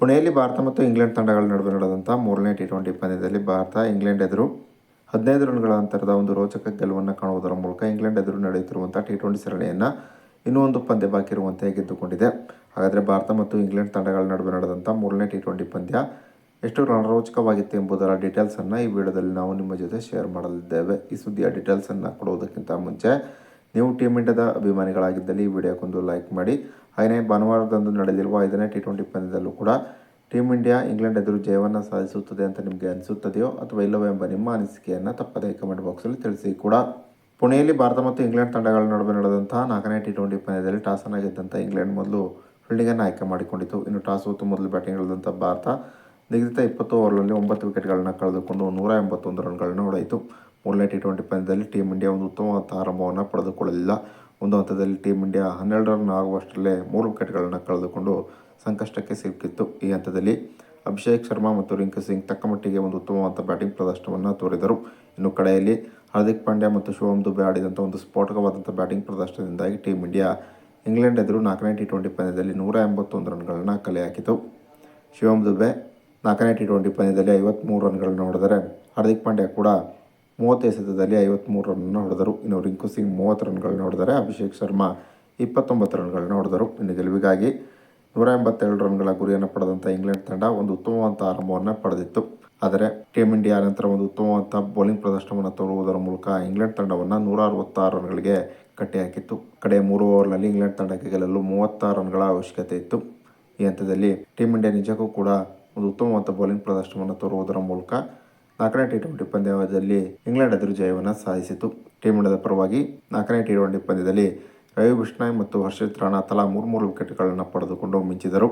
ಪುಣೆಯಲ್ಲಿ ಭಾರತ ಮತ್ತು ಇಂಗ್ಲೆಂಡ್ ತಂಡಗಳ ನಡುವೆ ನಡೆದಂಥ ಮೂರನೇ ಟಿ ಟ್ವೆಂಟಿ ಪಂದ್ಯದಲ್ಲಿ ಭಾರತ, ಇಂಗ್ಲೆಂಡ್ ಎದುರು ಹದಿನೈದು ರನ್ಗಳ ಅಂತರದ ಒಂದು ರೋಚಕ ಗೆಲುವನ್ನು ಕಾಣುವುದರ ಮೂಲಕ ಇಂಗ್ಲೆಂಡ್ ಎದುರು ನಡೆಯುತ್ತಿರುವಂಥ ಟಿ ಟ್ವೆಂಟಿ ಸರಣಿಯನ್ನು ಇನ್ನೂ ಒಂದು ಪಂದ್ಯ ಬಾಕಿ ಇರುವಂತೆ ಗೆದ್ದುಕೊಂಡಿದೆ. ಹಾಗಾದರೆ ಭಾರತ ಮತ್ತು ಇಂಗ್ಲೆಂಡ್ ತಂಡಗಳ ನಡುವೆ ನಡೆದಂಥ ಮೂರನೇ ಟಿ ಟ್ವೆಂಟಿ ಪಂದ್ಯ ಎಷ್ಟು ರಣರೋಚಕವಾಗಿತ್ತು ಎಂಬುದರ ಡೀಟೇಲ್ಸನ್ನು ಈ ವಿಡಿಯೋದಲ್ಲಿ ನಾವು ನಿಮ್ಮ ಜೊತೆ ಶೇರ್ ಮಾಡಲಿದ್ದೇವೆ. ಈ ಸುದ್ದಿಯ ಡೀಟೇಲ್ಸನ್ನು ಕೊಡುವುದಕ್ಕಿಂತ ಮುಂಚೆ ನೀವು ಟೀಮ್ ಇಂಡಿಯಾದ ಅಭಿಮಾನಿಗಳಾಗಿದ್ದಲ್ಲಿ ಈ ವಿಡಿಯೋಕ್ಕೊಂದು ಲೈಕ್ ಮಾಡಿ. ಹಾಗೆಯೇ ಭಾನುವಾರದಂದು ನಡೆದಿರುವ ಐದನೇ ಟಿ ಟ್ವೆಂಟಿ ಪಂದ್ಯದಲ್ಲೂ ಕೂಡ ಟೀಮ್ ಇಂಡಿಯಾ ಇಂಗ್ಲೆಂಡ್ ಎದುರು ಜಯವನ್ನು ಸಾಧಿಸುತ್ತದೆ ಅಂತ ನಿಮಗೆ ಅನಿಸುತ್ತದೆಯೋ ಅಥವಾ ಇಲ್ಲವೋ ಎಂಬ ನಿಮ್ಮ ಅನಿಸಿಕೆಯನ್ನು ತಪ್ಪದೇ ಕಮೆಂಟ್ ಬಾಕ್ಸಲ್ಲಿ ತಿಳಿಸಿ ಕೂಡ. ಪುಣೆಯಲ್ಲಿ ಭಾರತ ಮತ್ತು ಇಂಗ್ಲೆಂಡ್ ತಂಡಗಳ ನಡುವೆ ನಡೆದಂತಹ ನಾಲ್ಕನೇ ಟಿ ಟ್ವೆಂಟಿ ಪಂದ್ಯದಲ್ಲಿ ಗೆದ್ದಂಥ ಇಂಗ್ಲೆಂಡ್ ಮೊದಲು ಫೀಲ್ಡಿಂಗನ್ನು ಆಯ್ಕೆ ಮಾಡಿಕೊಂಡಿತು. ಇನ್ನು ಟಾಸ್ ಹೊತ್ತು ಮೊದಲು ಬ್ಯಾಟಿಂಗ್ ಇಳಿದಂಥ ಭಾರತ ನಿಗದಿತ ಇಪ್ಪತ್ತು ಓವರ್ಗಳಲ್ಲಿ ಒಂಬತ್ತು ವಿಕೆಟ್ಗಳನ್ನು ಕಳೆದುಕೊಂಡು ನೂರ ಎಂಬತ್ತೊಂದು ರನ್ಗಳನ್ನು ಹೊಡೆಯಿತು. ಮೂರನೇ ಟಿ ಟ್ವೆಂಟಿ ಪಂದ್ಯದಲ್ಲಿ ಟೀಮ್ ಇಂಡಿಯಾ ಒಂದು ಉತ್ತಮವಾದ ಆರಂಭವನ್ನು ಪಡೆದುಕೊಳ್ಳಲಿಲ್ಲ. ಒಂದು ಹಂತದಲ್ಲಿ ಟೀಮ್ ಇಂಡಿಯಾ ಹನ್ನೆರಡು ರನ್ ಆಗುವಷ್ಟರಲ್ಲೇ ಮೂರು ವಿಕೆಟ್ಗಳನ್ನು ಕಳೆದುಕೊಂಡು ಸಂಕಷ್ಟಕ್ಕೆ ಸಿಕ್ಕಿತ್ತು ಈ ಹಂತದಲ್ಲಿ ಅಭಿಷೇಕ್ ಶರ್ಮಾ ಮತ್ತು ರಿಂಕು ಸಿಂಗ್ ತಕ್ಕಮಟ್ಟಿಗೆ ಒಂದು ಉತ್ತಮವಾದ ಬ್ಯಾಟಿಂಗ್ ಪ್ರದರ್ಶನವನ್ನು ತೋರಿದರು. ಇನ್ನು ಕಡೆಯಲ್ಲಿ ಹಾರ್ದಿಕ್ ಪಾಂಡ್ಯ ಮತ್ತು ಶಿವಮ್ ದುಬೆ ಆಡಿದಂಥ ಒಂದು ಸ್ಫೋಟಕವಾದಂಥ ಬ್ಯಾಟಿಂಗ್ ಪ್ರದರ್ಶನದಿಂದಾಗಿ ಟೀಮ್ ಇಂಡಿಯಾ ಇಂಗ್ಲೆಂಡ್ ಎದುರು ನಾಲ್ಕನೇ ಟಿ ಟ್ವೆಂಟಿ ಪಂದ್ಯದಲ್ಲಿ ನೂರ ಎಂಬತ್ತೊಂದು ರನ್ಗಳನ್ನು ಕಲೆ ಹಾಕಿತು. ಶಿವಮ್ ದುಬೆ ನಾಲ್ಕನೇ ಟಿ ಟ್ವೆಂಟಿ ಪಂದ್ಯದಲ್ಲಿ ಐವತ್ತ್ಮೂರು ರನ್ಗಳನ್ನು ಹೊಡೆದರೆ ಹಾರ್ದಿಕ್ ಪಾಂಡ್ಯ ಕೂಡ ಮೂವತ್ತೈದು ಸತದಲ್ಲಿ ಐವತ್ತ್ಮೂರು ರನ್ನನ್ನು ಹೊಡೆದರು. ಇನ್ನು ರಿಂಕು ಸಿಂಗ್ ಮೂವತ್ತು ರನ್ಗಳನ್ನು ಹೊಡೆದರೆ ಅಭಿಷೇಕ್ ಶರ್ಮಾ ಇಪ್ಪತ್ತೊಂಬತ್ತು ರನ್ಗಳನ್ನು ಹೊಡೆದರು. ಇನ್ನು ಗೆಲುವಿಗಾಗಿ ನೂರ ಎಂಬತ್ತೆರಡು ರನ್ಗಳ ಗುರಿಯನ್ನು ಪಡೆದಂಥ ಇಂಗ್ಲೆಂಡ್ ತಂಡ ಒಂದು ಉತ್ತಮವಾದ ಆರಂಭವನ್ನು ಪಡೆದಿತ್ತು. ಆದರೆ ಟೀಮ್ ಇಂಡಿಯಾ ನಂತರ ಒಂದು ಉತ್ತಮವಾದ ಬೌಲಿಂಗ್ ಪ್ರದರ್ಶನವನ್ನು ತೋರುವುದರ ಮೂಲಕ ಇಂಗ್ಲೆಂಡ್ ತಂಡವನ್ನು ನೂರ ಅರವತ್ತಾರು ರನ್ಗಳಿಗೆ ಕಟ್ಟಿಹಾಕಿತ್ತು ಕಡೆಯ ಮೂರು ಓವರ್ನಲ್ಲಿ ಇಂಗ್ಲೆಂಡ್ ತಂಡಕ್ಕೆ ಗೆಲ್ಲಲು ಮೂವತ್ತಾರು ರನ್ಗಳ ಅವಶ್ಯಕತೆ ಇತ್ತು. ಈ ಹಂತದಲ್ಲಿ ಟೀಮ್ ಇಂಡಿಯಾ ನಿಜಕ್ಕೂ ಕೂಡ ಒಂದು ಉತ್ತಮವಾದ ಬೌಲಿಂಗ್ ಪ್ರದರ್ಶನವನ್ನು ತೋರುವುದರ ಮೂಲಕ ನಾಲ್ಕನೇ ಟಿ ಟ್ವೆಂಟಿ ಪಂದ್ಯದಲ್ಲಿ ಇಂಗ್ಲೆಂಡ್ ಎದುರು ಜಯವನ್ನು ಸಾಧಿಸಿತು. ಟೀಮ್ ಇಂಡಿಯಾದ ಪರವಾಗಿ ನಾಲ್ಕನೇ ಟಿ ಟ್ವೆಂಟಿ ಪಂದ್ಯದಲ್ಲಿ ರವಿ ಬಿಷ್ಣಾಯ್ ಮತ್ತು ಹರ್ಷಿತ್ ರಾಣಾ ತಲಾ ಮೂರು ಮೂರು ವಿಕೆಟ್ಗಳನ್ನು ಪಡೆದುಕೊಂಡು ಮಿಂಚಿದರು.